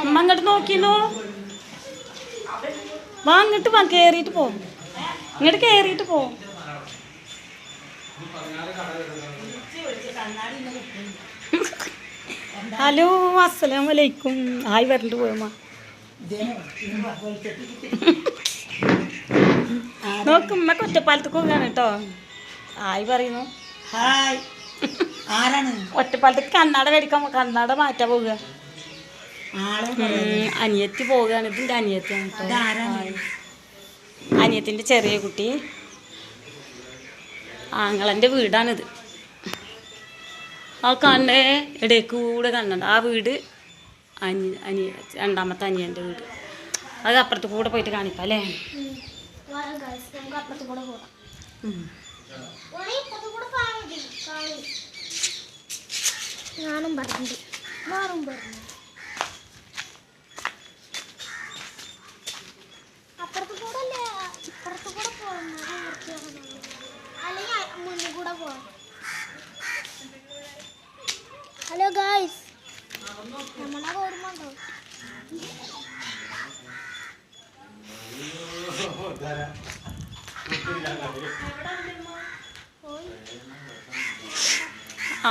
അമ്മ അങ്ങോട്ട് നോക്കിയല്ലോ. വാ അങ്ങോട്ട് വാ കേറിയിട്ട് പോ. ഇങ്ങോട്ട് കേറിയിട്ട് പോ. ഹലോ അസ്സലാം വലൈക്കും ആയി വരണ്ട് പോയമ്മ നോക്കും ഉമ്മ ഒറ്റപ്പാലത്തേക്ക് പോകാണ് കേട്ടോ. ആയി പറയുന്നു. ഹായ്. ആരാണ്? ഒറ്റപ്പാലത്തേക്ക് കണ്ണാട മേടിക്കാൻ കണ്ണാട മാറ്റാൻ ആളെ ഉം, അനിയത്തി പോവുകയാണ്. ഇതിന്റെ അനിയത്തിയാണ് കേട്ടോ. അനിയത്തിന്റെ ചെറിയ കുട്ടി. ആങ്ങളന്റെ വീടാണിത്. ആ കണ്ണ ഇടയ്ക്ക് കൂടെ കണ്ണുണ്ട്. ആ വീട് അനി അനിയ രണ്ടാമത്തെ അനിയന്റെ വീട്. അത് അപ്പുറത്ത് കൂടെ പോയിട്ട് കാണിക്കാം അല്ലേ? ഗൈസ് നമുക്ക് അപ്പുറത്ത് കൂടെ പോകാം ഉം. ഓളെ ഇപ്പുറത്ത് കൂടെ പോയാൽ മതി കാണും ഞാനും പറഞ്ഞിട്ടുണ്ട് വേറും പറഞ്ഞു അപ്പുറത്ത് കൂടെ അല്ലേ ഇപ്പുറത്ത് കൂടെ പോകുന്നത് അല്ലെങ്കിൽ മുന്നിൽ കൂടെ പോകാം ഹലോ ഗായ്സ് നമ്മളെ ഓർമ്മ ഉണ്ടോ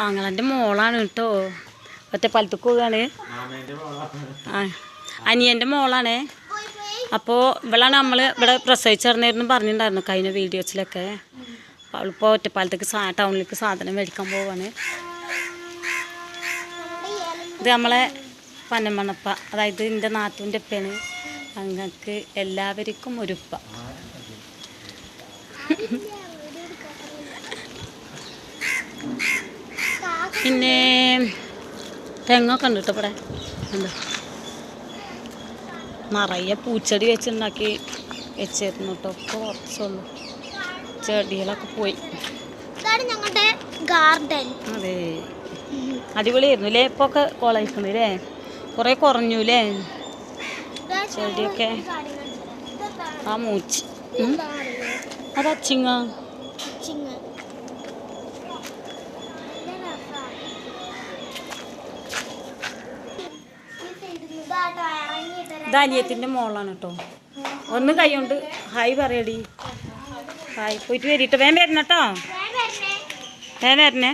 ആങ്ങളന്റെ മോളാണ് കേട്ടോ. ഒറ്റപ്പാലത്തേക്ക് പോവുകയാണ് അനിയന്റെ മോളാണേ. അപ്പോൾ ഇവളാണ് നമ്മൾ ഇവിടെ പ്രസവിച്ചിറങ്ങിയിരുന്നു പറഞ്ഞിട്ടുണ്ടായിരുന്നു കഴിഞ്ഞ വീഡിയോസിലൊക്കെ. അവളിപ്പോൾ ഒറ്റപ്പാലത്തേക്ക് സാ ടൗണിലേക്ക് സാധനം മേടിക്കാൻ പോവാണ്. ഇത് നമ്മളെ പന്നമണപ്പ അതായത് എന്റെ നാത്തൂന്റെ ഉപ്പയാണ്. ഞങ്ങൾക്ക് എല്ലാവർക്കും ഒരുപ്പ. പിന്നെ തെങ്ങൊക്കെ ഉണ്ട് കേട്ടോ ഇവിടെ? എന്താ നിറയെ പൂച്ചെടി വെച്ചുണ്ടാക്കി വെച്ചിരുന്നു കേട്ടോ. ഇപ്പോൾ കുറച്ചുള്ളൂ ചെടികളൊക്കെ പോയി. ഞങ്ങളുടെ ഗാർഡൻ. അതെ. അടിപൊളിയായിരുന്നു അല്ലേ ഇപ്പോൾ ഒക്കെ കോളേജ് അല്ലേ കുറേ കുറഞ്ഞു അല്ലേ ചെടിയൊക്കെ ആ മൂച്ചി. അത് അച്ചിങ്ങ ഇത് അനിയത്തിന്റെ മോളാണ് കേട്ടോ ഒന്ന് കൈ കൊണ്ട് ഹായ് പറയടി. ഹായ്. പോയിട്ട് വരിട്ടോ. വേം വരണം കേട്ടോ വേം വരണേ.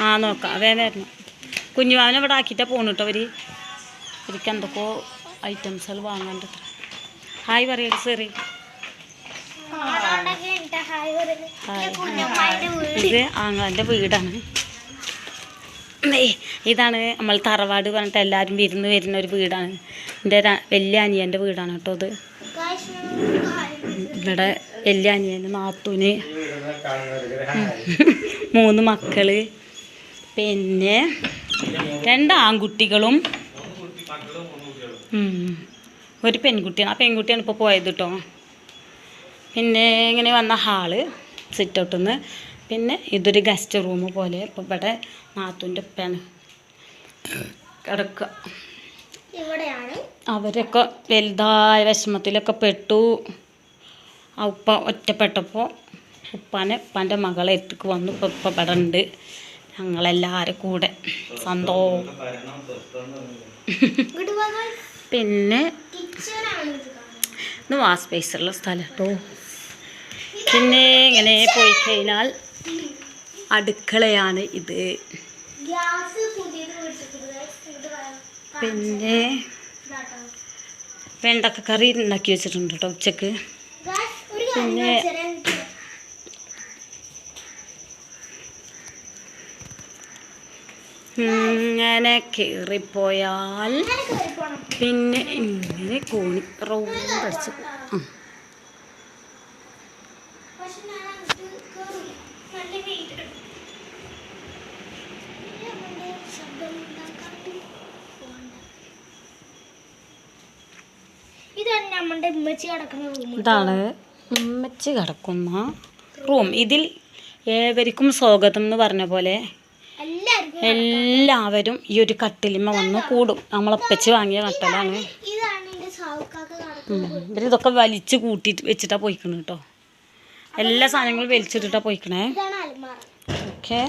ആ നോക്കാം. വേം വരണം. കുഞ്ഞുമാവനെ ഇവിടെ ആക്കിയിട്ടാണ് പോണു കേട്ടോ അവർ എനിക്ക് എന്തൊക്കെയോ ഐറ്റംസുകൾ വാങ്ങാണ്ട് ഹായ് പറയൂ സെറി ഇത് ആങ്ങളന്റെ വീടാണ് ഇതാണ് നമ്മൾ തറവാട് പറഞ്ഞിട്ട് എല്ലാവരും വിരുന്ന് വരുന്ന ഒരു വീടാണ് എന്റെ വലിയ അനിയന്റെ വീടാണ് കേട്ടോ ഇത് ഇവിടെ വലിയ അനിയന് നാത്തൂന്. മൂന്ന് മക്കൾ പിന്നെ രണ്ട് ആൺകുട്ടികളും. ഒരു പെൺകുട്ടിയാണ്. ആ പെൺകുട്ടിയാണ് ഇപ്പോൾ പോയത് കേട്ടോ പിന്നെ ഇങ്ങനെ വന്ന ഹാൾ സിറ്റ് ഔട്ടിൽ നിന്ന് പിന്നെ ഇതൊരു ഗസ്റ്റ് റൂം പോലെ ഇപ്പോൾ ഇവിടെ നാത്തൂന്റെ ഉപ്പയാണ് കിടക്കുക അവരൊക്കെ വലുതായ വിഷമത്തിലൊക്കെ പെട്ടു. ആ ഉപ്പ ഒറ്റപ്പെട്ടപ്പോൾ ഉപ്പാനെ ഉപ്പാന്റെ മകളെ എത്തിക്ക് വന്നു. ഇപ്പം ഇപ്പം ഇവിടെ ഉണ്ട്. ഞങ്ങളെല്ലാവരും കൂടെ. സന്തോഷം. പിന്നെ ഒന്ന് ഇത് വാസ് സ്പേസുള്ള സ്ഥലം കേട്ടോ പിന്നെ ഇങ്ങനെ പോയി കഴിഞ്ഞാൽ അടുക്കളയാണ് ഇത്. പിന്നെ. വെണ്ടക്ക കറി ഉണ്ടാക്കി വെച്ചിട്ടുണ്ട് കേട്ടോ ഉച്ചയ്ക്ക്. പിന്നെ- ഇങ്ങനെ കയറിപ്പോയാൽ. പിന്നെ ഇങ്ങനെ കോണി റൗണ്ട് അടിച്ച് ഉം. പക്ഷെ ഞാൻ അങ്ങോട്ട് കേറില്ല. നല്ല വെയിറ്റ് ഉണ്ട്. ഈ അമ്മേന്റെ ശബ്ദം ഉണ്ടാക്കാണ്ട് പോകണ്ട. ഇതാണ് ഉമ്മച്ചി കിടക്കുന്ന റൂം ഇതിൽ ഏവർക്കും സ്വാഗതം എന്ന് പറഞ്ഞ പോലെ എല്ലാവരും ഈ ഒരു കട്ടിലിമ വന്ന് കൂടും. നമ്മളപ്പച്ച് വാങ്ങിയ കട്ടലാണ്. ഇവർ ഇതൊക്കെ വലിച്ചു കൂട്ടിയിട്ട് വെച്ചിട്ടാ പോയിക്കണ് കേട്ടോ. എല്ലാ സാധനങ്ങളും വലിച്ചിട്ടിട്ടാ പോയിക്കണേ. ഓക്കെ.